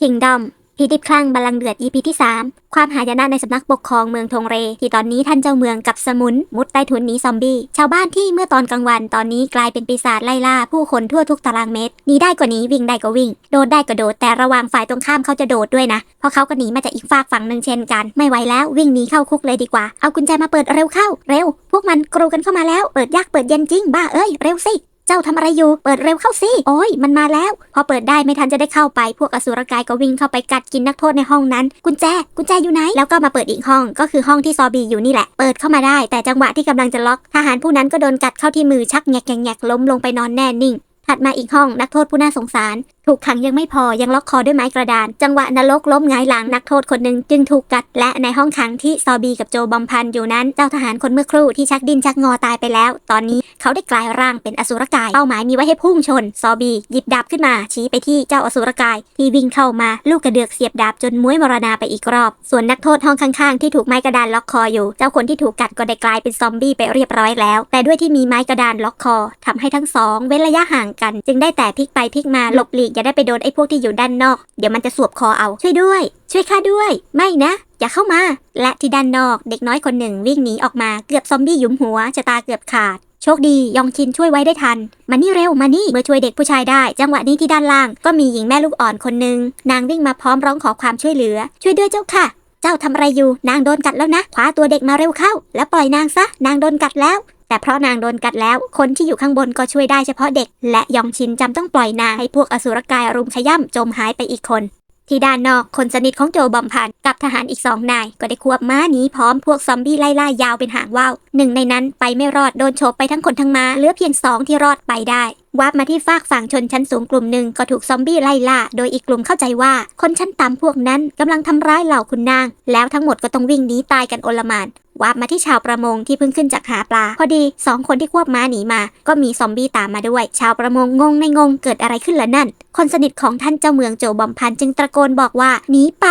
Kingdom พิธิคลั่งบัลลังเดือด EP ที่ 3 ความหายนะในสำนักปกครองเมืองทงเร ที่ตอนนี้ท่านเจ้าเมืองกับสมุน มุดใต้ทุนหนีซอมบี้ ชาวบ้านที่เมื่อตอนกลางวันตอนนี้กลายเป็นปีศาจไล่ล่าผู้คนทั่วทุกตารางเมตรหนีได้ก็หนีวิ่งได้ก็วิ่ง โดดได้ก็โดด แต่ระวังฝ่ายตรงข้ามเขาจะโดดด้วยนะ เพราะเขาก็หนีมาจากอีกฝากฝั่งหนึ่งเช่นกัน ไม่ไหวแล้ววิ่งหนีเข้าคุกเลยดีกว่าเอากุญแจมาเปิดเร็วเข้าเร็ว พวกมันกรูกันเข้ามาแล้วเปิดยากเปิดเย็นจริงบ้าเอ้ยเร็วสิ เจ้าทำอะไรอยู่ เปิดเร็วเข้าสิ โอ้ย มันมาแล้ว พอเปิดได้ไม่ทันจะได้เข้าไป พวกอสุรกายก็วิ่งเข้าไปกัดกินนักโทษในห้องนั้น กุญแจ กุญแจอยู่ไหน แล้วก็มาเปิดอีกห้อง ก็คือห้องที่ซอบีอยู่นี่แหละ เปิดเข้ามาได้ แต่จังหวะที่กำลังจะล็อก ทหารผู้นั้นก็โดนกัดเข้าที่มือชักแงกแงกล้มลงไปนอนแน่นิ่ง ถัดมาอีกห้องนักโทษผู้น่าสงสาร ถูกขังยังไม่พอยังล็อกคอด้วยไม้กระดาน จังหวะนรกล้มงายหลังนักโทษคนหนึ่งจึงถูกกัด และในห้องขังที่ซอบีกับโจบอมพันอยู่นั้นเจ้าทหารคนเมื่อครู่ที่ชักดิ้นชักงอตายไปแล้ว ตอนนี้เขาได้กลายร่างเป็นอสุรกายเป้าหมายมีไว้ให้พุ่งชน ซอบี หยิบดาบขึ้นมา ชี้ไปที่เจ้าอสุรกาย ที่วิ่งเข้ามาลูกกระเดือกเสียบดาบจนม้วยมรณาไปอีกรอบ ส่วนนักโทษห้องข้างๆที่ถูกไม้กระดานล็อกคออยู่ เจ้าคนที่ถูกกัดก็ได้กลายเป็นซอมบี้ไปเรียบร้อยแล้ว แต่ด้วยที่มีไม้กระดานล็อกคอทำให้ทั้งสองเว้นระยะห่างกัน จึงได้แต่พลิกไปพลิกมาหลบหลีกอย่าได้ไปโดนไอ้พวกที่อยู่ด้านนอก เดี๋ยวมันจะสวบคอเอา ช่วยด้วย ช่วยข้าด้วย ไม่นะ อย่าเข้ามา และที่ด้านนอกเด็กน้อยคนหนึ่งวิ่งหนีออกมาเกือบซอมบี้หยุมหัวชะตาเกือบขาดโชคดียองชินช่วยไว้ได้ทัน มานี่เร็วมานี่เมื่อช่วยเด็กผู้ชายได้ จังหวะนี้ที่ด้านล่างก็มีหญิงแม่ลูกอ่อนคนหนึ่งนางวิ่งมาพร้อมร้องขอความช่วยเหลือ ช่วยด้วยเจ้าค่ะ เจ้าทำอะไรอยู่ นางโดนกัดแล้วนะคว้าตัวเด็กมาเร็วเข้า แล้วปล่อยนางซะ นางโดนกัดแล้ว แต่เพราะนางโดนกัดแล้ว คนที่อยู่ข้างบนก็ช่วยได้เฉพาะเด็ก และยองชินจำต้องปล่อยนางให้พวกอสุรกายรุมขย่ำจมหายไปอีกคน ที่ด้านนอกคนสนิทของโจบอมพันกับทหารอีกสองนาย ก็ได้ควบม้าหนีพร้อมพวกซอมบี้ไล่ล่ายาวเป็นหางว่าวหนึ่งในนั้นไปไม่รอดโดนโฉบไปทั้งคนทั้งม้าเหลือเพียงสองที่รอดไปได้วาบมาที่ฟากฝั่งชนชั้นสูงกลุ่มหนึ่งก็ถูกซอมบี้ไล่ล่า โดยอีกกลุ่มเข้าใจว่า คนชั้นต่ำพวกนั้นกำลังทำร้ายเหล่าคุณนาง แล้วทั้งหมดก็ต้องวิ่งหนีตายกันโอลมานวาบมาที่ชาวประมงที่เพิ่งขึ้นจากหาปลา พอดีสองคนที่ควบม้าหนีมา ก็มีซอมบี้ตามมาด้วย ชาวประมงงงในงงเกิดอะไรขึ้นละนั่น คนสนิทของท่านเจ้าเมืองโจบอมพันจึงตะโกนบอกว่าหนีไป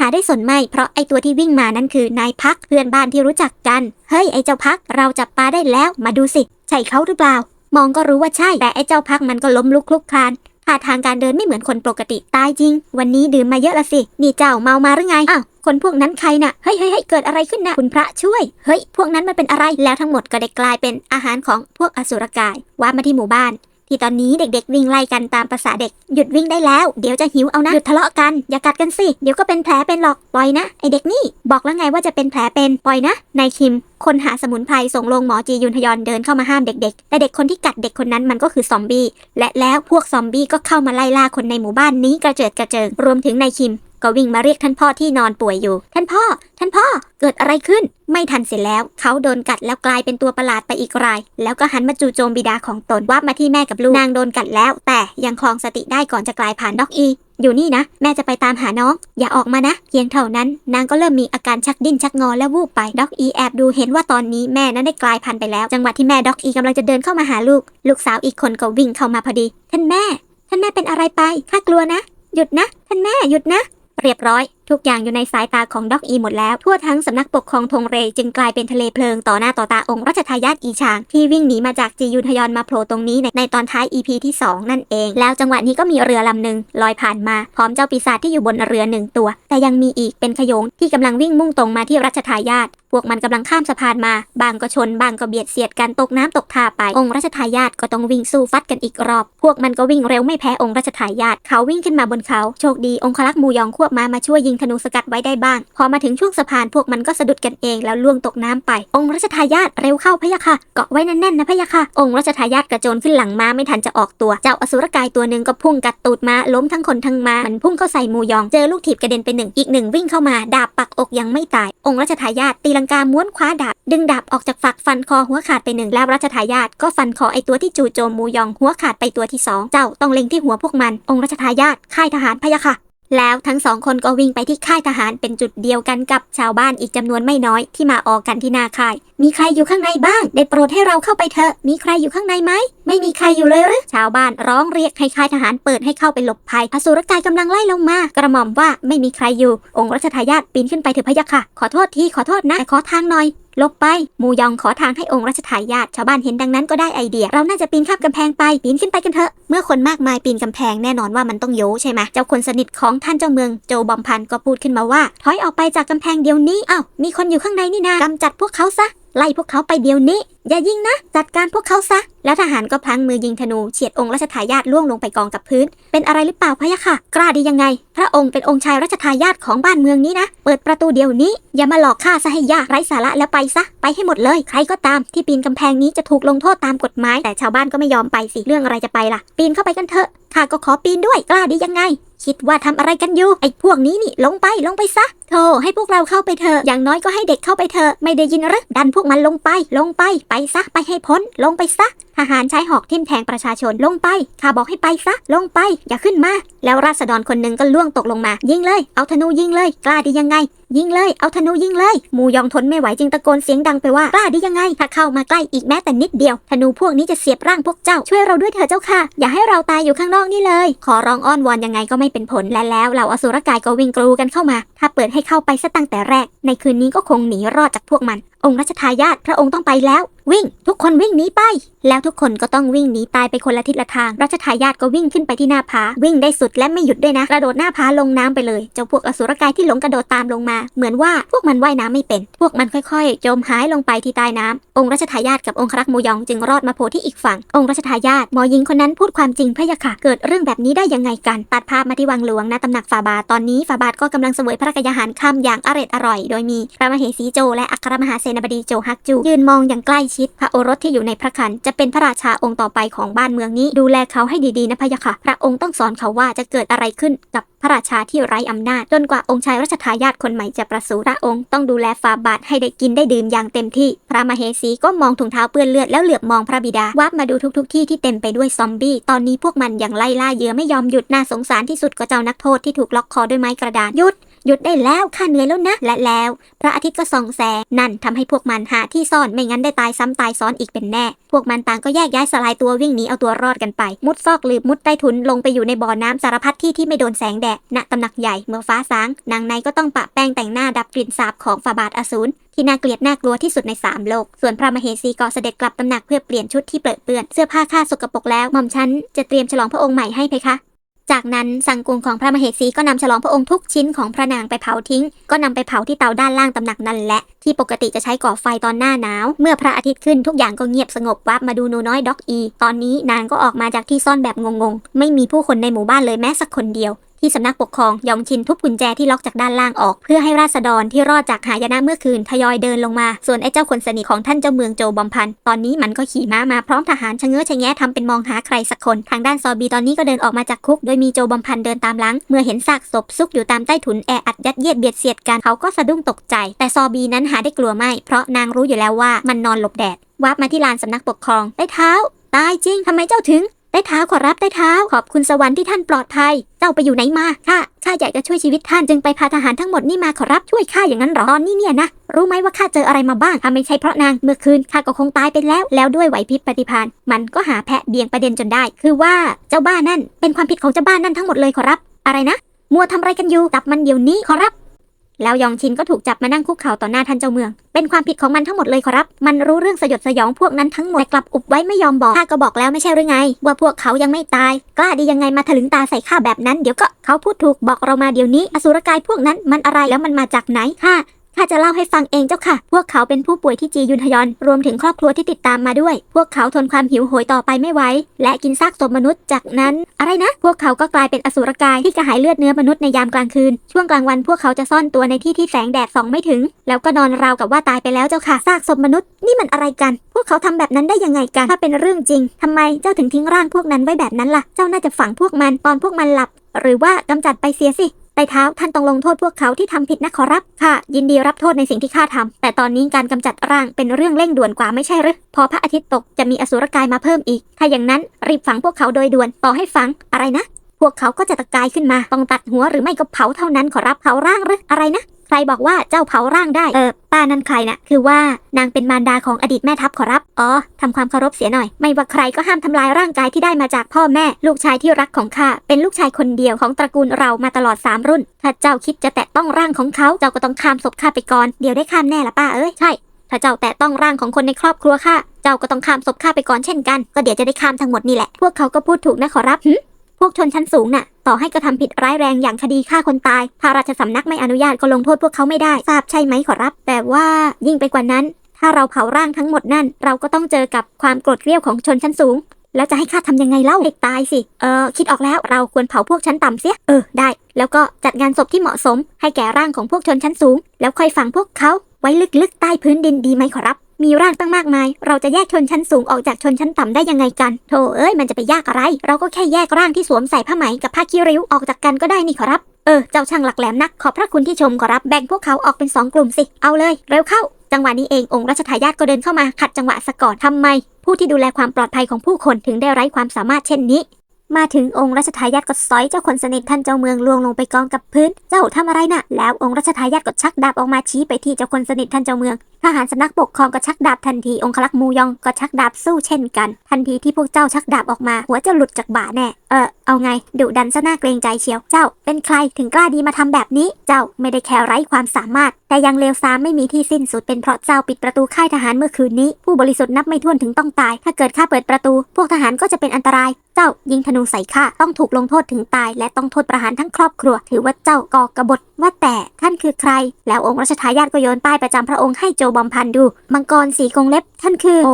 หาได้สนไม่ เพราะไอตัวที่วิ่งมานั่นคือนายพักเพื่อนบ้านที่รู้จักกัน เฮ้ยไอเจ้าพักเราจับปลาได้แล้วมาดูสิ ใช่เขาหรือเปล่า มองก็รู้ว่าใช่ แต่ไอเจ้าพักมันก็ล้มลุกคลุกคลานท่าทางการเดินไม่เหมือนคนปกติตายจริง วันนี้ดื่มมาเยอะละสิ นี่เจ้าเมามาหรือไงอ้าวคนพวกนั้นใครน่ะเฮ้ยเฮ้ยเฮ้ยเกิดอะไรขึ้นนะคุณพระช่วย เฮ้ย พวกนั้นมันเป็นอะไร แล้วทั้งหมดก็ได้กลายเป็นอาหารของพวกอสุรกาย ว่ามาที่หมู่บ้าน ที่ตอนนี้เด็กๆ วิ่งไล่กันตามภาษาเด็ก หยุดวิ่งได้แล้ว เดี๋ยวจะหิวเอานะ หยุดทะเลาะกัน อย่ากัดกันสิ เดี๋ยวก็เป็นแผลเป็นหรอก ปล่อยนะ ไอเด็กนี่ บอกแล้วไงว่าจะเป็นแผลเป็น ปล่อยนะ นายคิม คนหาสมุนไพรส่งลงหมอจียุนทยอนเดินเข้ามาห้ามเด็กๆ แต่เด็กคนที่กัดเด็กคนนั้นมันก็คือซอมบี้ และแล้วพวกซอมบี้ก็เข้ามาไล่ล่าคนในหมู่บ้านนี้กระเจิดกระเจิง รวมถึงนายคิม ก็วิ่งมาเรียกท่านพ่อที่นอนป่วยอยู่ ท่านพ่อ ท่านพ่อ เกิดอะไรขึ้น ไม่ทันเสร็จแล้ว เขาโดนกัดแล้วกลายเป็นตัวประหลาดไปอีกราย แล้วก็หันมาจู่โจมบิดาของตนว่ามาที่แม่กับลูก นางโดนกัดแล้ว แต่ยังคลองสติได้ก่อนจะกลายผ่านด็อกอี อยู่นี่นะ แม่จะไปตามหาน้อง อย่าออกมานะ เพียงเท่านั้น นางก็เริ่มมีอาการชักดิ้นชักงอและวูบไป ด็อกอีแอบดูเห็นว่าตอนนี้แม่นั้นได้กลายพันธุ์ไปแล้ว จังหวะที่แม่ด็อกอีกำลังจะเดินเข้ามาหาลูก ลูกสาวอีกคนก็วิ่งเข้ามาพอดี ท่านแม่ ท่านแม่เป็นอะไรไป ข้ากลัวนะ หยุดนะ ท่านแม่ หยุดนะ เรียบร้อย ทุกอย่างอยู่ในสายตาของด็อกอีหมดแล้ว ทั่วทั้งสำนักปกครองธงเรจึงกลายเป็นทะเลเพลิงต่อหน้าต่อตาองค์รัชทายาทอีชาง ที่วิ่งหนีมาจากจียุนทยอนมาโผล่ตรงนี้ในในตอนท้าย EP ที่ 2 นั่นเอง แล้วจังหวะนี้ก็มีเรือลำหนึ่งลอยผ่านมาพร้อมเจ้าปีศาจที่อยู่บนเรือหนึ่งตัว แต่ยังมีอีกเป็นขยงที่กำลังวิ่งมุ่งตรงมาที่รัชทายาทพวกมันกำลังข้ามสะพานมา บางก็ชน บางก็เบียดเสียดกันตกน้ำตกท่าไป องค์รัชทายาทก็ต้องวิ่งสู้ฟัดกันอีกรอบ พวกมันก็วิ่งเร็วไม่แพ้องค์รัชทายาทเขาวิ่งขึ้นมาบนเขา โชคดีองคลักษ์มูยองควบมามาช่วยยิงธนูสกัดไว้ได้บ้าง พอมาถึงช่วงสะพานพวกมันก็สะดุดกันเองแล้วล่วงตกน้ำไป องค์รัชทายาทเร็วเข้าพะยะค่ะ เกาะไว้แน่นๆนะพะยะค่ะ องค์รัชทายาทกระโจนขึ้นหลังม้าไม่ทันจะออกตัว เจ้าอสุรกายตัวหนึ่งก็พุ่งกัดตูดม้าล้มทั้งคนทั้งม้า มันพุ่งเข้าใส่มูยอง เจอลูกถีบกระเด็นไปหนึ่ง อีกหนึ่งวิ่งเข้ามาดาบปักอกยังไม่ตาย องค์รัชทายาทตีลังกาม้วนคว้าดาบ ดึงดาบออกจากฝักฟันคอหัวขาดไปหนึ่งแล้วรัชทายาทก็ฟันคอไอตัวที่จู่โจมมูยองหัวขาดไปตัวที่สองเจ้าต้องเล็งที่หัวพวกมัน องค์รัชทายาทค่ายทหารพะยะค่ะ แล้วทั้งสองคนก็วิ่งไปที่ค่ายทหารเป็นจุดเดียวกันกับชาวบ้านอีกจำนวนไม่น้อยที่มาออกกันที่หน้าค่าย มีใครอยู่ข้างในบ้าง ได้โปรดให้เราเข้าไปเถอะ มีใครอยู่ข้างในไหม ไม่มีใครอยู่เลยหรือ ชาวบ้านร้องเรียกให้ค่ายทหารเปิดให้เข้าไปหลบภัย อสุรกายกำลังไล่ลงมา กระหม่อมว่าไม่มีใครอยู่ องค์รัชทายาทปีนขึ้นไปเถอะพะยะค่ะ ขอโทษทีขอโทษนะ ขอทางหน่อย ลบไป มูยองขอทางให้องค์รัชทายาทชาวบ้านเห็นดังนั้นก็ได้ไอเดีย เราน่าจะปีนข้ามกำแพงไปปีนขึ้นไปกันเถอะ เมื่อคนมากมายปีนกำแพงแน่นอนว่ามันต้องโยใช่ไหมเจ้าคนสนิทของท่านเจ้าเมืองโจบอมพันก็พูดขึ้นมาว่า ถอยออกไปจากกำแพงเดี๋ยวนี้อ้าวมีคนอยู่ข้างในนี่นากำจัดพวกเขาซะ ไล่พวกเขาไปเดี๋ยวนี้ อย่ายิงนะ จัดการพวกเขาซะ แล้วทหารก็พลั้งมือยิงธนูเฉียดองค์รัชทายาทล่วงลงไปกองกับพื้น เป็นอะไรหรือเปล่าพะยะค่ะ กล้าดียังไง พระองค์เป็นองค์ชายรัชทายาทของบ้านเมืองนี้นะ เปิดประตูเดี๋ยวนี้ อย่ามาหลอกข้าซะให้ยากไร้สาระแล้วไปซะ ไปให้หมดเลย ใครก็ตามที่ปีนกำแพงนี้จะถูกลงโทษตามกฎหมาย แต่ชาวบ้านก็ไม่ยอมไปสิ เรื่องอะไรจะไปล่ะ ปีนเข้าไปกันเถอะ ข้าก็ขอปีนด้วย กล้าดียังไง คิดว่าทำอะไรกันอยู่ ไอ้พวกนี้นี่ลงไปลงไปซะโธ่ให้พวกเราเข้าไปเถอะอย่างน้อยก็ให้เด็กเข้าไปเถอะไม่ได้ยินหรือดันพวกมันลงไป ลงไปไปซะไปให้พ้น ลงไปซะทหารใช้หอกทิ่มแทงประชาชนลงไปข้าบอกให้ไปซะ ลงไป อย่าขึ้นมา แล้วราษฎรคนหนึ่งก็ล่วงตกลงมา ยิงเลย เอาธนูยิงเลย กล้าดียังไง ยิงเลย เอาธนูยิงเลย มูยองทนไม่ไหวจึงตะโกนเสียงดังไปว่ากล้าดียังไง ถ้าเข้ามาใกล้อีกแม้แต่นิดเดียว ธนูพวกนี้จะเสียบร่างพวกเจ้า ช่วยเราด้วยเถอะเจ้าค่ะ อย่าให้เราตายอยู่ข้างนอกนี่เลย ขอร้องอ้อนวอนยังไงก็ไม่เป็นผล และแล้วเหล่าอสุรกายก็วิ่งกรูกันเข้ามา ถ้าเปิดให้เข้าไปซะตั้งแต่แรก ในคืนนี้ก็คงหนีรอดจากพวกมัน องค์รัชทายาทพระองค์ต้องไปแล้ว วิ่ง ทุกคนวิ่งหนีไป แล้วทุกคนก็ต้องวิ่งหนีตายไปคนละทิศละทาง รัชทายาทก็วิ่งขึ้นไปที่หน้าผาวิ่งได้สุดและไม่หยุดด้วยนะ กระโดดหน้าผาลงน้ำไปเลยเจ้าพวกอสุรกายที่หลงกระโดดตามลงมา เหมือนว่าพวกมันว่ายน้ำไม่เป็น พวกมันค่อยๆ จมหายลงไปที่ใต้น้ำองค์รัชทายาทกับองครักษ์มูยองจึงรอดมาโผล่ที่อีกฝั่ง องค์รัชทายาทหมอหญิงคนนั้นพูดความจริงพะยะค่ะ เกิดเรื่องแบบนี้ได้ยังไงกัน ตัดภาพมาที่วังหลวงณตำหนักฝาบาทตอนนี้ฝาบาทก็กำลังเสวยพระกยาหารค่ำอย่างอร็ดอร่อย โดยมีพระมเหสีโจ และอัครมหาเสนาบดีโจฮักจูยืนมองอย่างใกล้ชิดพระโอรสที่อยู่ในพระคันจะเป็นพระราชาองค์ต่อไปของบ้านเมืองนี้ ดูแลเขาให้ดีๆนะพะยะค่ะ พระองค์ต้องสอนเขาว่าจะเกิดอะไรขึ้นกับพระราชาที่ไร้อำนาจ จนกว่าองค์ชายรัชทายาทคนใหม่จะประสูติพระองค์ต้องดูแลฝาบาทให้ได้กินได้ดื่มอย่างเต็มที่ พระมเหสีก็มองถุงเท้าเปื้อนเลือดแล้วเหลือบมองพระบิดาวับมาดูทุกๆที่ที่เต็มไปด้วยซอมบี้ตอนนี้พวกมันยังไล่ล่าเยื่อไม่ยอมหยุดน่าสงสารที่สุดก็เจ้านักโทษที่ถูกล็อกคอด้วยไม้กระดานหยุด หยุดได้แล้วข้าเหนื่อยแล้วนะ และแล้ว พระอาทิตย์ก็ส่องแสง นั่นทำให้พวกมันหาที่ซ่อนไม่งั้นได้ตายซ้ำตายซ้อนอีกเป็นแน่ พวกมันต่างก็แยกย้ายสลายตัววิ่งหนีเอาตัวรอดกันไป มุดซอกหลืบมุดใต้ถุนลงไปอยู่ในบ่อน้ำสารพัดที่ที่ไม่โดนแสงแดดณตำหนักใหญ่เมื่อฟ้าสาง นางในก็ต้องปะแป้งแต่งหน้าดับกลิ่นสาบของฝาบาทอสูรที่น่าเกลียดน่ากลัวที่สุดในสามโลก ส่วนพระมเหสีก็เสด็จกลับตำหนักเพื่อเปลี่ยนชุดที่เปรอะเปื้อน เสื้อผ้าข้าสกปรกแล้วหม่อมฉันจะเตรียมฉลองพระองค์ใหม่ให้เพคะ จากนั้นสังกุงของพระมเหสีก็นำฉลองพระองค์ทุกชิ้นของพระนางไปเผาทิ้ง ก็นำไปเผาที่เตาด้านล่างตำหนักนั่นแหละ ที่ปกติจะใช้ก่อไฟตอนหน้าหนาว เมื่อพระอาทิตย์ขึ้นทุกอย่างก็เงียบสงบวับมาดูหนูน้อยด็อกอี ตอนนี้นางก็ออกมาจากที่ซ่อนแบบงงๆ ไม่มีผู้คนในหมู่บ้านเลยแม้สักคนเดียว ที่สำนักปกครองยองชินทุบกุญแจที่ล็อกจากด้านล่างออก เพื่อให้ราษฎรที่รอดจากหายนะเมื่อคืนทยอยเดินลงมา ส่วนไอ้เจ้าคนสนิทของท่านเจ้าเมืองโจบอมพัน ตอนนี้มันก็ขี่ม้ามาพร้อมทหารชะเง้อชะแงะทำเป็นมองหาใครสักคน ทางด้านซอบีตอนนี้ก็เดินออกมาจากคุก โดยมีโจบอมพันเดินตามหลัง เมื่อเห็นซากศพซุกอยู่ตามใต้ถุนแออัดยัดเยียดเบียดเสียดกันเขาก็สะดุ้งตกใจ แต่ซอบีนั้นหาได้กลัวไม่ เพราะนางรู้อยู่แล้วว่ามันนอนหลบแดดวับมาที่ลานสำนักปกครองได้เท้าตายจริงทำไมเจ้าถึง ได้เท้าขอรับได้เท้าขอบคุณสวรรค์ที่ท่านปลอดภัย เจ้าไปอยู่ไหนมาข้าข้าอยากจะช่วยชีวิตท่านจึงไปพาทหารทั้งหมดนี่มาขอรับช่วยข้าอย่างนั้นหรอนนี้เนี่ยนะรู้ไหมว่าข้าเจออะไรมาบ้างถ้าไม่ใช่เพราะนางเมื่อคืนข้าก็คงตายไปแล้ว แล้วด้วยไหวพริบปฏิภาณมันก็หาแพะเบี่ยงประเด็นจนได้ คือว่าเจ้าบ้านนั่นเป็นความผิดของเจ้าบ้านนั่นทั้งหมดเลยขอรับ อะไรนะ มัวทำอะไรกันอยู่จับมันเดี๋ยวนี้ขอรับ แล้วยองชินก็ถูกจับมานั่งคุกเข่าต่อหน้าท่านเจ้าเมือง เป็นความผิดของมันทั้งหมดเลยขอรับ มันรู้เรื่องสยดสยองพวกนั้นทั้งหมดแต่กลับอุบไว้ไม่ยอมบอกข้าก็บอกแล้วไม่ใช่หรือไง ว่าพวกเขายังไม่ตาย กล้าดียังไงมาถลึงตาใส่ข้าแบบนั้น เดี๋ยวก็เขาพูดถูกบอกเรามาเดี๋ยวนี้ อสุรกายพวกนั้นมันอะไรแล้วมันมาจากไหนข้า ข้าจะเล่าให้ฟังเองเจ้าค่ะ พวกเขาเป็นผู้ป่วยที่จียุนทยอน รวมถึงครอบครัวที่ติดตามมาด้วย พวกเขาทนความหิวโหยต่อไปไม่ไหว และกินซากศพมนุษย์ จากนั้น อะไรนะ พวกเขาก็กลายเป็นอสุรกายที่กระหายเลือดเนื้อมนุษย์ในยามกลางคืน ช่วงกลางวันพวกเขาจะซ่อนตัวในที่ที่แสงแดดส่องไม่ถึง แล้วก็นอนราวกับว่าตายไปแล้วเจ้าค่ะ ซากศพมนุษย์ นี่มันอะไรกัน พวกเขาทำแบบนั้นได้ยังไงกัน ถ้าเป็นเรื่องจริงทำไมเจ้าถึงทิ้งร่างพวกนั้นไว้แบบนั้นล่ะ เจ้าน่าจะฝังพวกมันตอนพวกมันหลับ หรือว่ากำจัดไปเสียสิ ไต่เท้าท่านต้องลงโทษพวกเขาที่ทำผิดนะขอรับค่ะ ยินดีรับโทษในสิ่งที่ข้าทำแต่ตอนนี้การกำจัดร่างเป็นเรื่องเร่งด่วนกว่าไม่ใช่หรือพอพระอาทิตย์ตกจะมีอสุรกายมาเพิ่มอีก ถ้าอย่างนั้นรีบฝังพวกเขาโดยด่วนต่อให้ฝังอะไรนะ พวกเขาก็จะตะกายขึ้นมาต้องตัดหัวหรือไม่ก็เผาเท่านั้นขอรับเผาร่างหรืออะไรนะ ใครบอกว่าเจ้าเผาร่างได้ เออ ป้านั่นใครนะ่ะ คือว่านางเป็นมารดาของอดีตแม่ทัพขอรับ อ๋อทำความเคารพเสียหน่อย ไม่ว่าใครก็ห้ามทำลายร่างกายที่ได้มาจากพ่อแม่ ลูกชายที่รักของข้า เป็นลูกชายคนเดียวของตระกูลเรามาตลอด 3 รุ่น ถ้าเจ้าคิดจะแตะต้องร่างของเขา เจ้าก็ต้องข้ามศพข้าไปก่อน เดี๋ยวได้ข้ามแน่ละป้าเอ้ย ใช่ ถ้าเจ้าแตะต้องร่างของคนในครอบครัวข้า เจ้าก็ต้องข้ามศพข้าไปก่อนเช่นกัน ก็เดี๋ยวจะได้ข้ามทั้งหมดนี่แหละ พวกเขาก็พูดถูกนะขอรับหึ พวกชนชั้นสูงน่ะ ต่อให้กระทำผิดร้ายแรงอย่างคดีฆ่าคนตาย พระราชสำนักไม่อนุญาตก็ลงโทษพวกเขาไม่ได้ ทราบใช่ไหมขอรับ แต่ว่ายิ่งไปกว่านั้น ถ้าเราเผาร่างทั้งหมดนั่น เราก็ต้องเจอกับความโกรธเกรี้ยวของชนชั้นสูง แล้วจะให้ข้าทำยังไงเล่าให้ตายสิ เออคิดออกแล้ว เราควรเผาพวกชั้นต่ำเสีย เออ ได้ แล้วก็จัดงานศพที่เหมาะสม ให้แก่ร่างของพวกชนชั้นสูง แล้วค่อยฝังพวกเขาไว้ลึกๆใต้พื้นดินดีไหมขอรับ มีร่างตั้งมากมาย เราจะแยกชนชั้นสูงออกจากชนชั้นต่ำได้ยังไงกันโธ่เอ้ยมันจะไปยากอะไร เราก็แค่แยกร่างที่สวมใส่ผ้าไหมกับผ้าคีริ้วออกจากกันก็ได้นี่ขอรับ เออ เจ้าช่างหลักแหลมนัก ขอบพระคุณที่ชมขอรับ แบ่งพวกเขาออกเป็นสองกลุ่มสิ เอาเลย เร็วเข้า จังหวะนี้เององค์รัชทายาทก็เดินเข้ามาขัดจังหวะสะกอนทำไม ผู้ที่ดูแลความปลอดภัยของผู้คนถึงได้ไร้ความสามารถเช่นนี้ มาถึงองค์รัชทายาทก็สอยเจ้าคนสนิทท่านเจ้าเมืองลวงลงไปกองกับพื้น เจ้าทำอะไรน่ะ แล้วองค์รัชทายาทก็ชักดาบออกมาชี้ไปที่เจ้าคนสนิทท่านเจ้าเมือง ทหารสำนักปกครองก็ชักดาบทันที องคลักษ์มูยองก็ชักดาบสู้เช่นกัน ทันทีที่พวกเจ้าชักดาบออกมา หัวจะหลุดจากบ่าแน่ เออเอาไงดุดันซะน่าเกรงใจเชียว เจ้า เป็นใครถึงกล้าดีมาทำแบบนี้ เจ้าไม่ได้แค่ไร้ความสามารถ แต่ยังเลวทรามไม่มีที่สิ้นสุดเป็นเพราะเจ้าปิดประตูค่ายทหารเมื่อคืนนี้ ผู้บริสุทธิ์นับไม่ถ้วนถึงต้องตาย ถ้าเกิดข้าเปิดประตู พวกทหารก็จะเป็นอันตราย เจ้ายิงธนูใส่ข้าต้องถูกลงโทษถึงตาย และต้องโทษประหารทั้งครอบครัว ถือว่าเจ้าก่อกบฏว่าแต่ท่านคือใคร แล้วองค์รัชทายาทก็โยนป้ายประจำพระองค์ให้โจบอมพันดู มังกรสีกรงเล็บท่านคือโอ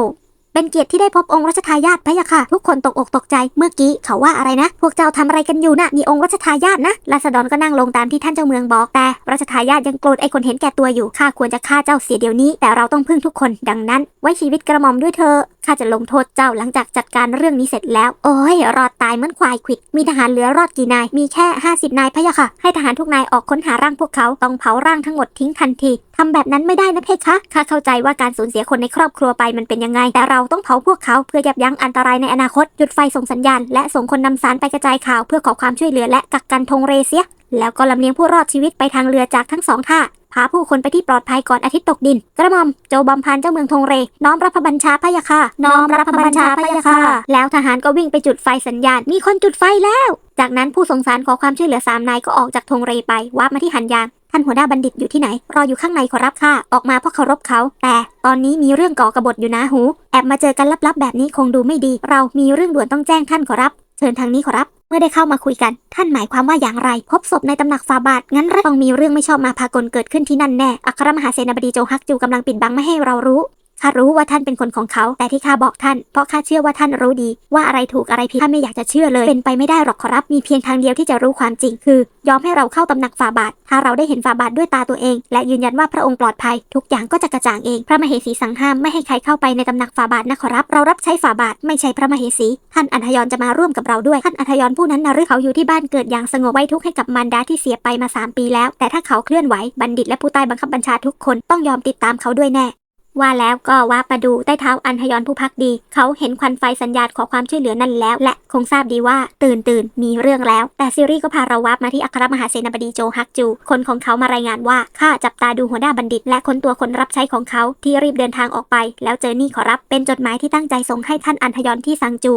เป็นเกียรติที่ได้พบองค์รัชทายาทพะยะค่ะ ทุกคนตกอกตกใจเมื่อกี้เขาว่าอะไรนะ พวกเจ้าทำอะไรกันอยู่นะมีองค์รัชทายาทนะราษฎรก็นั่งลงตามที่ท่านเจ้าเมืองบอก แต่รัชทายาทยังโกรธไอ้คนเห็นแก่ตัวอยู่ข้าควรจะฆ่าเจ้าเสียเดี๋ยวนี้ แต่เราต้องพึ่งทุกคนดังนั้น ไว้ชีวิตกระหม่อมด้วยเธอข้าจะลงโทษเจ้าหลังจากจัดการเรื่องนี้เสร็จแล้ว โอ้ยรอดตายเหมือนควายขวิด มีทหารเหลือรอดกี่นายมีแค่ 50 นายพะยะค่ะ ให้ทหารทุกนายออกค้นหาร่างพวกเขาต้องเผาร่างทั้งหมดทิ้งทันที ทำแบบนั้นไม่ได้นะเพคะข้าเข้าใจว่าการสูญเสียคนในครอบครัวไปมันเป็นยังไง แต่เราต้องเผาพวกเขาเพื่อยับยั้งอันตรายในอนาคต หยุดไฟส่งสัญญาณ และส่งคนนำสารไปกระจายข่าวเพื่อขอความช่วยเหลือและกักกันธงเรเซีย แล้วก็ลำเลียงผู้รอดชีวิตไปทางเรือจากทั้งสองท่าพาผู้คนไปที่ปลอดภัยก่อนอาทิตย์ตกดิน กระหม่อมโจบอมพันเจ้าเมืองธงเร น้อมรับพระบัญชาพะยะค่ะ น้อมรับพระบัญชาพะยะค่ะ แล้วทหารก็วิ่งไปจุดไฟสัญญาณ มีคนจุดไฟแล้ว จากนั้นผู้สงสารขอความช่วยเหลือสามนายก็ออกจากธงเรไปวาบมาที่หันยาง ท่านหัวหน้าบัณฑิตอยู่ที่ไหน รออยู่ข้างในขอรับค่ะ ออกมาเพราะเคารพเขา แต่ตอนนี้มีเรื่องก่อกบฏอยู่นะหู แอบมาเจอกันลับๆ แบบนี้คงดูไม่ดี เรามีเรื่องด่วนต้องแจ้งท่านขอรับ เชิญทางนี้ขอรับ เมื่อได้เข้ามาคุยกัน ท่านหมายความว่าอย่างไร พบศพในตำหนักฟาบาทงั้นเรื่องต้องมีเรื่องไม่ชอบมาพากลเกิดขึ้นที่นั่นแน่ อัครมหาเสนาบดีโจฮักจูกำลังปิดบังไม่ให้เรารู้ ข้ารู้ว่าท่านเป็นคนของเขา แต่ที่ข้าบอกท่าน เพราะข้าเชื่อว่าท่านรู้ดี ว่าอะไรถูกอะไรผิดข้าไม่อยากจะเชื่อเลย เป็นไปไม่ได้หรอกขอรับ มีเพียงทางเดียวที่จะรู้ความจริง คือ ยอมให้เราเข้าตำหนักฝ่าบาท ถ้าเราได้เห็นฝ่าบาทด้วยตาตัวเอง และยืนยันว่าพระองค์ปลอดภัย ทุกอย่างก็จะกระจ่างเอง พระมเหสีสั่งห้ามไม่ให้ใครเข้าไปในตำหนักฝ่าบาทนะขอรับ เรารับใช้ฝ่าบาทไม่ใช่พระมเหสี ท่านอัธยรจะมาร่วมกับเราด้วย ท่านอัธยรผู้นั้นนะหรือเขาอยู่ที่บ้านเกิดอย่างสงบไว้ทุกข์ให้กับมารดาที่เสียไปมาสามปีแล้ว แต่ถ้าเขาเคลื่อนไหวบัณฑิตและผู้ใต้บังคับบัญชาทุกคนต้องยอมติดตามเขาด้วยแน่ ว่าแล้วก็ว่าประดูใต้เท้าอันทยอนผู้พักดี เขาเห็นควันไฟสัญญาณขอความช่วยเหลือนั่นแล้ว และคงทราบดีว่าตื่นตื่นมีเรื่องแล้ว แต่ซีรีส์ก็พาเราวับมาที่อัครมหาเสนาบดีโจฮักจู คนของเขามารายงานว่าข้าจับตาดูหัวหน้าบัณฑิต และคนตัวคนรับใช้ของเขาที่รีบเดินทางออกไป แล้วเจอนี่ขอรับเป็นจดหมายที่ตั้งใจส่งให้ท่านอันทยอนที่ซังจู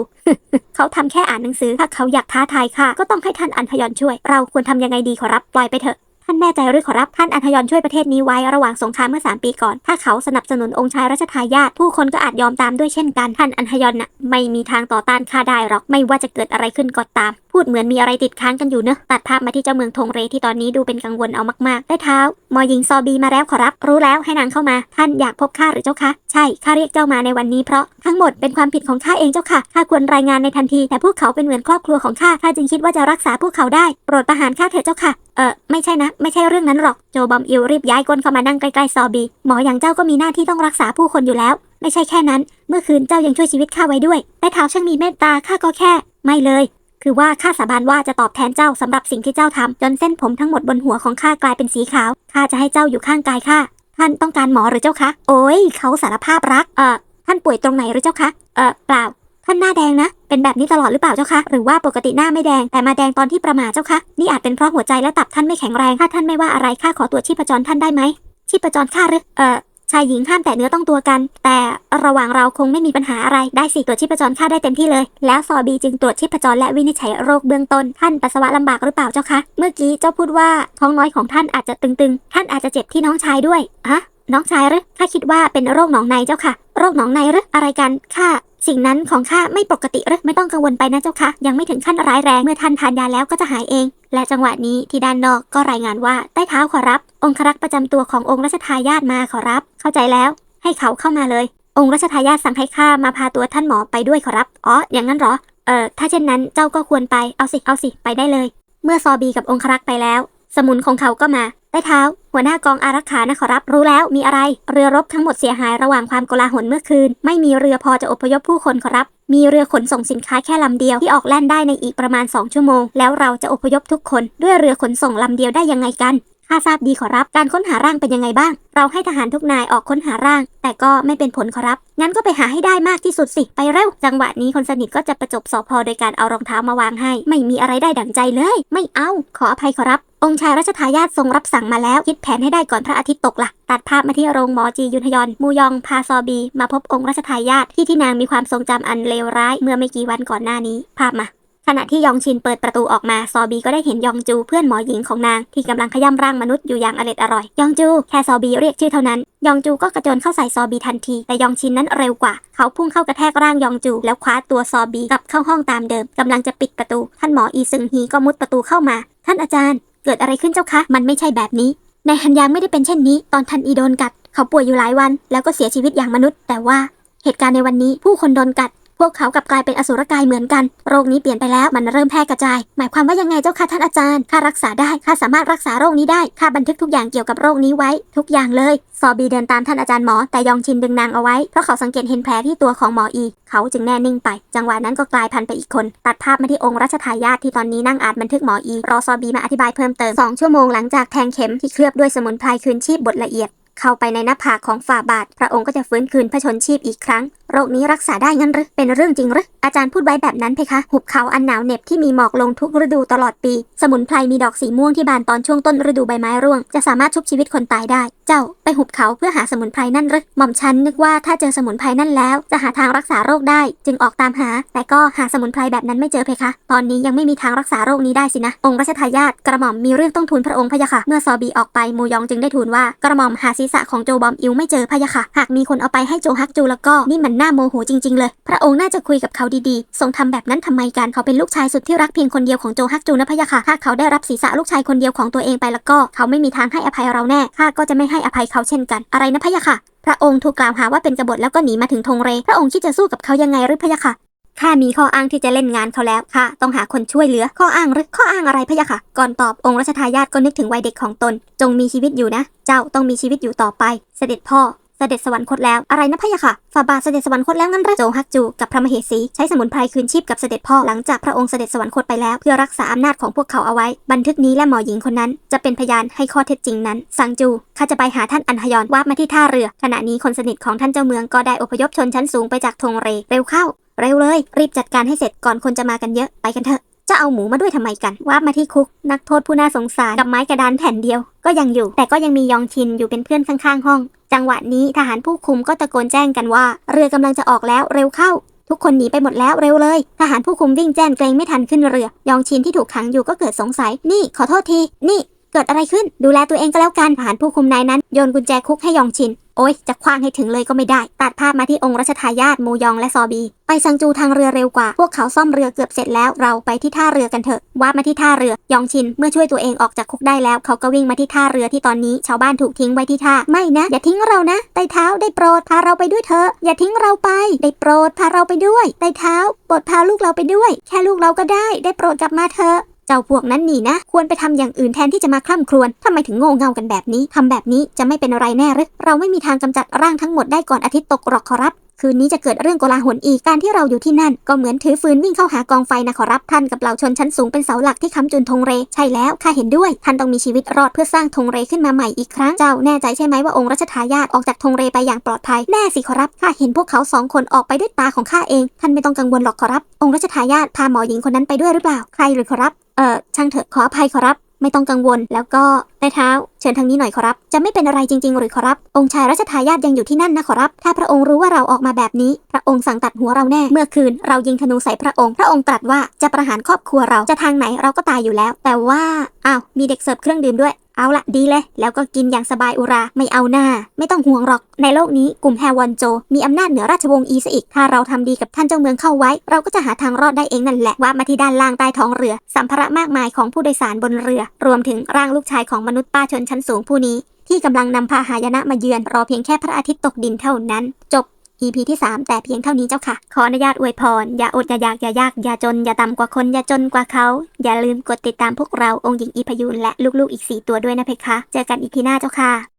เขาทำแค่อ่านหนังสือถ้าเขาอยากท้าทายข้าก็ต้องให้ท่านอันทยอนช่วย เราควรทำยังไงดีขอรับปล่อยไปเถอะ ท่านแน่ใจหรือขอรับท่านอัธยอนช่วยประเทศนี้ไว้ระหว่างสงครามเมื่อ 3 ปีก่อน ถ้าเขาสนับสนุนองค์ชายรัชทายาทผู้คนก็อาจยอมตามด้วยเช่นกันท่านอัธยอนน่ะไม่มีทางต่อต้านข้าได้หรอกไม่ว่าจะเกิดอะไรขึ้นก็ตาม พูดเหมือนมีอะไรติดค้างกันอยู่เนอะตัดภาพมาที่เจ้าเมืองทงเรที่ตอนนี้ดูเป็นกังวลเอามากๆ ได้เท้า มอยิงซอบีมาแล้วขอรับ รู้แล้วให้นางเข้ามา ท่านอยากพบข้าหรือเจ้าคะใช่ข้าเรียกเจ้ามาในวันนี้เพราะทั้งหมดเป็นความผิดของข้าเองเจ้าค่ะข้าควรรายงานในทันที แต่พวกเขาเป็นเหมือนครอบครัวของข้าข้าจึงคิดว่าจะรักษาพวกเขาได้โปรดประหารข้าเถอะเจ้าค่ะเออไม่ใช่นะ ไม่ใช่เรื่องนั้นหรอกโจบอมอิวรีบย้ายก้นเข้ามานั่งใกล้ๆซอบี หมออย่างเจ้าก็มีหน้าที่ต้องรักษาผู้คนอยู่แล้ว ไม่ใช่แค่นั้น เมื่อคืนเจ้ายังช่วยชีวิตข้าไว้ด้วยแต่เท้าช่างมีเมตตาข้าก็แค่ ไม่เลย คือว่าข้าสาบานว่าจะตอบแทนเจ้าสำหรับสิ่งที่เจ้าทำจนเส้นผมทั้งหมดบนหัวของข้ากลายเป็นสีขาวข้าจะให้เจ้าอยู่ข้างกายข้าท่านต้องการหมอหรือเจ้าคะโอ้ยเขาสารภาพรักเอ่อท่านป่วยตรงไหนหรือเจ้าคะเอ่อเปล่าท่านหน้าแดงนะ เป็นแบบนี้ตลอดหรือเปล่าเจ้าคะ หรือว่าปกติหน้าไม่แดง แต่มาแดงตอนที่ประมาทเจ้าคะ นี่อาจเป็นเพราะหัวใจและตับท่านไม่แข็งแรง ถ้าท่านไม่ว่าอะไรข้าขอตรวจชีพจรท่านได้ไหม ชีพจรข้าหรือ เอ่อ ชายหญิงห้ามแตะเนื้อต้องตัวกัน แต่ระหว่างเราคงไม่มีปัญหาอะไร ได้สิตรวจชีพจรข้าได้เต็มที่เลย แล้วซอบีจึงตรวจชีพจรและวินิจฉัยโรคเบื้องต้น ท่านปัสสาวะลำบากหรือเปล่าเจ้าคะ เมื่อกี้เจ้าพูดว่าท้องน้อยของท่านอาจจะตึงๆ ท่านอาจจะเจ็บที่น้องชายด้วยฮะน้องชายหรือข้าคิดว่าเป็นโรคหนองในเจ้าค่ะ โรคหนองในหรืออะไรกันข้าสิ่งนั้นของข้าไม่ปกติหรือไม่ต้องกังวลไปนะเจ้าค่ะยังไม่ถึงขั้นร้ายแรงเมื่อท่านทานยาแล้วก็จะหายเอง และจังหวะนี้ที่ด้านนอกก็รายงานว่าใต้เท้าขอรับ องครักษ์ประจำตัวขององค์รัชทายาทมาขอรับ เข้าใจแล้ว ให้เขาเข้ามาเลย องค์รัชทายาทสั่งให้ข้ามาพาตัวท่านหมอไปด้วยขอรับอ๋ออย่างนั้นเหรอเออถ้าเช่นนั้นเจ้าก็ควรไปเอาสิเอาสิไปได้เลย เมื่อซอบีกับองครักษ์ไปแล้ว สมุนของเขาก็มาใต้เท้า หัวหน้ากองอารักขานะขอรับรู้แล้วมีอะไร เรือรบทั้งหมดเสียหายระหว่างความโกลาหลเมื่อคืน ไม่มีเรือพอจะอพยพผู้คนขอรับ มีเรือขนส่งสินค้าแค่ลำเดียวที่ออกแล่นได้ในอีกประมาณ 2 ชั่วโมง แล้วเราจะอพยพทุกคนด้วยเรือขนส่งลำเดียวได้ยังไงกัน ข้าทราบดีขอรับ การค้นหาร่างเป็นยังไงบ้าง เราให้ทหารทุกนายออกค้นหาร่าง แต่ก็ไม่เป็นผลขอรับ งั้นก็ไปหาให้ได้มากที่สุดสิ ไปเร็ว จังหวะนี้คนสนิทก็จะประจบสอพอโดยการเอารองเท้ามาวางให้ ไม่มีอะไรได้ดั่งใจเลย ไม่เอา ขออภัยขอรับ องค์ชายรัชทายาททรงรับสั่งมาแล้ว คิดแผนให้ได้ก่อนพระอาทิตย์ตกละ่ะ ตัดภาพมาที่โรงหมอจียุนทยอนมูยองพาซอบี มาพบองค์รัชทายาทที่ที่นางมีความทรงจำอันเลวร้าย เมื่อไม่กี่วันก่อนหน้านี้ ภาพมา ขณะที่ยองชินเปิดประตูออกมาซอบีก็ได้เห็นยองจูเพื่อนหมอหญิงของนางที่กำลังขย้ำร่างมนุษย์อยู่อย่างอร็ดอร่อย ยองจูแค่ซอบีเรียกชื่อเท่านั้น ยองจูก็กระโจนเข้าใส่ซอบีทันที แต่ยองชินนั้นเร็วกว่า เขาพุ่งเข้ากระแทกร่างยองจู แล้วคว้าตัวซอบีกลับเข้าห้องตามเดิมกำลังจะปิดประตู ท่านหมออีซึงฮีก็มุดประตูเข้ามา ท่านอาจารย์ เกิดอะไรขึ้นเจ้าคะมันไม่ใช่แบบนี้นายฮันยางไม่ได้เป็นเช่นนี้ ตอนทันอีโดนกัด เขาป่วยอยู่หลายวัน แล้วก็เสียชีวิตอย่างมนุษย์ แต่ว่าเหตุการณ์ในวันนี้ผู้คนโดนกัด พวกเขากลับกลายเป็นอสุรกายเหมือนกัน โรคนี้เปลี่ยนไปแล้วมันเริ่มแพร่กระจาย หมายความว่ายังไงเจ้าค่ะท่านอาจารย์ข้ารักษาได้ข้าสามารถรักษาโรคนี้ได้ข้าบันทึกทุกอย่างเกี่ยวกับโรคนี้ไว้ ทุกอย่างเลย ซอบีเดินตามท่านอาจารย์หมอ แต่ยองชินดึงนางเอาไว้ เพราะเขาสังเกตเห็นแผลที่ตัวของหมออี เขาจึงแน่นิ่งไป จังหวะนั้นก็กลายพันธุ์ไปอีกคน ตัดภาพมาที่องค์รัชทายาทที่ตอนนี้นั่งอ่านบันทึกหมออี รอซอบีมาอธิบายเพิ่มเติม2ชั่วโมงหลังจากแทงเข็มที่เคลือบด้วยสมุนไพรคืนชีพบทละเอียดเข้าไปในหน้าผากของฝ่าบาท พระองค์ก็จะฟื้นคืนพระชนชีพอีกครั้งโรคนี้รักษาได้งั้นหรือเป็นเรื่องจริงหรืออาจารย์พูดไว้แบบนั้นเพคะ หุบเขาอันหนาวเหน็บที่มีหมอกลงทุกฤดูตลอดปี สมุนไพรมีดอกสีม่วงที่บานตอนช่วงต้นฤดูใบไม้ร่วง จะสามารถชุบชีวิตคนตายได้ เจ้าไปหุบเขาเพื่อหาสมุนไพรนั่นหรือหม่อมฉันนึกว่าถ้าเจอสมุนไพรนั่นแล้ว จะหาทางรักษาโรคได้ จึงออกตามหา แต่ก็หาสมุนไพรแบบนั้นไม่เจอเพคะ ตอนนี้ยังไม่มีทางรักษาโรคนี้ได้สินะ องค์รัชทายาทกระหม่อมมีเรื่องต้องทูลพระองค์พะยะค่ะ เมื่อซอบีออกไปมูยองจึงได้ทูลว่ากระหม่อมหาศีรษะของโจบอมอิวไม่เจอพะยะค่ะ หากมีคนเอาไปให้โจฮักจูแล้วก็นี่มันน่าโมโหจริง ๆ เลย พระองค์น่าจะคุยกับเขาดีๆ ทรงทำแบบนั้นทำไมกันเขาเป็นลูกชายสุดที่รักเพียงคนเดียวของโจฮักจูนะพะยะค่ะถ้าเขาได้รับศีรษะลูกชายคนเดียวของตัวเองไปแล้วก็ เขาไม่มีทางให้อภัยเราแน่ข้าก็จะไม่ให้อภัยเขาเช่นกัน อะไรนะพะยะค่ะพระองค์ถูกกล่าวหาว่าเป็นกบฏแล้วก็หนีมาถึงธงเร พระองค์คิดจะสู้กับเขายังไงหรือพะยะค่ะข้ามีข้ออ้างที่จะเล่นงานเขาแล้วข้าต้องหาคนช่วยเหลือ ข้ออ้างหรือข้ออ้างอะไรพะยะค่ะ ก่อนตอบองค์รัชทายาทก็นึกถึงวัยเด็กของตน จงมีชีวิตอยู่นะ เจ้าต้องมีชีวิตอยู่ต่อไป เสด็จพ่อ เสด็จสวรรคตแล้วอะไรนะพะยะค่ะฝ่าบาทเสด็จสวรรคตแล้วงั้นรอโจฮักจูกับพระมเหสีใช้สมุนไพรคืนชีพกับเสด็จพ่อหลังจากพระองค์เสด็จสวรรคตไปแล้วเพื่อรักษาอำนาจของพวกเขาเอาไว้ บันทึกนี้และหมอหญิงคนนั้น จะเป็นพยานให้ข้อเท็จจริงนั้น สังจูข้าจะไปหาท่านอันฮยอนวาบมาที่ท่าเรือ ขณะนี้คนสนิทของท่านเจ้าเมืองก็ได้อพยพชนชั้นสูงไปจากธงเรเร็วเข้า เร็วเลย รีบจัดการให้เสร็จก่อนคนจะมากันเยอะไปกันเถอะจะเอาหมูมาด้วยทำไมกันวาบมาที่คุก นักโทษผู้น่าสงสารกับไม้กระดานแผ่นเดียว ก็ยังอยู่ แต่ก็ยังมียองชินอยู่เป็นเพื่อนข้างๆ ห้องจังหวะนี้ทหารผู้คุมก็ตะโกนแจ้งกันว่า เรือกำลังจะออกแล้วเร็วเข้า ทุกคนหนีไปหมดแล้วเร็วเลย ทหารผู้คุมวิ่งแจ้งเกรงไม่ทันขึ้นเรือ ยองชินที่ถูกขังอยู่ก็เกิดสงสัย นี่ขอโทษที นี่ เกิดอะไรขึ้น ดูแลตัวเองก็แล้วกันทหารผู้คุมนายนั้นโยนกุญแจคุกให้ยองชิน โอ้ยจะคว้างให้ถึงเลยก็ไม่ได้ ตัดภาพมาที่องค์รัชทายาทมูยองและซอบี ไปซังจูทางเรือเร็วกว่า พวกเขาซ่อมเรือเกือบเสร็จแล้ว เราไปที่ท่าเรือกันเถอะว่ามาที่ท่าเรือยองชิน เมื่อช่วยตัวเองออกจากคุกได้แล้ว เขาก็วิ่งมาที่ท่าเรือที่ตอนนี้ ชาวบ้านถูกทิ้งไว้ที่ท่า ไม่นะ อย่าทิ้งเรานะไต่เท้าได้โปรดพาเราไปด้วยเถอะอย่าทิ้งเราไป ได้โปรดพาเราไปด้วยไต่เท้าโปรดพาลูกเราไปด้วย แค่ลูกเราก็ได้ ได้โปรดกลับมาเถอะ เจ้าพวกนั้นนี่นะ ควรไปทำอย่างอื่นแทนที่จะมาคล่ำครวญทำไมถึงโง่เง่ากันแบบนี้ทำแบบนี้จะไม่เป็นอะไรแน่หรือเราไม่มีทางกำจัดร่างทั้งหมดได้ก่อนอาทิตย์ตกหรอกขอรับคืนนี้จะเกิดเรื่องโกลาหลอีก การที่เราอยู่ที่นั่น ก็เหมือนถือฟืนวิ่งเข้าหากองไฟนะขอรับท่านกับเหล่าชนชั้นสูงเป็นเสาหลักที่ค้ำจุนธงเร ใช่แล้วข้าเห็นด้วย ท่านต้องมีชีวิตรอดเพื่อสร้างธงเรขึ้นมาใหม่อีกครั้ง เจ้าแน่ใจใช่ไหมว่าองค์รัชทายาทออกจากธงเรไปอย่างปลอดภัย แน่สิขอรับข้าเห็นพวกเขาสองคนออกไปด้วยตาของข้าเอง ท่านไม่ต้องกังวลหรอกขอรับ องค์รัชทายาทพาหมอหญิงคนนั้นไปด้วยหรือเปล่า ใครหรือขอรับ เออช่างเถอะขออภัยขอรับ ไม่ต้องกังวล แล้วก็ใต้เท้า เชิญทางนี้หน่อยขอรับ จะไม่เป็นอะไรจริง ๆ หรือขอรับ องค์ชายรัชทายาทยังอยู่ที่นั่นนะขอรับ ถ้าพระองค์รู้ว่าเราออกมาแบบนี้ พระองค์สั่งตัดหัวเราแน่ เมื่อคืนเรายิงธนูใส่พระองค์ พระองค์ตรัสว่าจะประหารครอบครัวเรา จะทางไหนเราก็ตายอยู่แล้ว แต่ว่า อ้าว มีเด็กเสิร์ฟเครื่องดื่มด้วย เอาละดีเลย แล้วก็กินอย่างสบายอุราไม่เอาหน้า ไม่ต้องห่วงหรอก ในโลกนี้กลุ่มแฮวอนโจ มีอำนาจเหนือราชวงศ์อีซะอีก ถ้าเราทำดีกับท่านเจ้าเมืองเข้าไว้ เราก็จะหาทางรอดได้เองนั่นแหละว่ามาที่ด้านล่างใต้ท้องเรือ สัมภาระมากมายของผู้โดยสารบนเรือ รวมถึงร่างลูกชายของมนุษย์ป้าชนชั้นสูงผู้นี้ ที่กำลังนำพาหายนะมาเยือนรอเพียงแค่พระอาทิตย์ตกดินเท่านั้น จบ EP ที่ 3 แต่เพียงเท่านี้เจ้าค่ะ ขออนุญาตอวยพร อย่าอดอย่าอยากอย่ายาก อย่าจน อย่าต่ำกว่าคน อย่าจนกว่าเขา อย่าลืมกดติดตามพวกเราองค์หญิงอีพยูนและลูกๆอีก 4 ตัวด้วยนะเพคะ เจอกันอีพีหน้าเจ้าค่ะ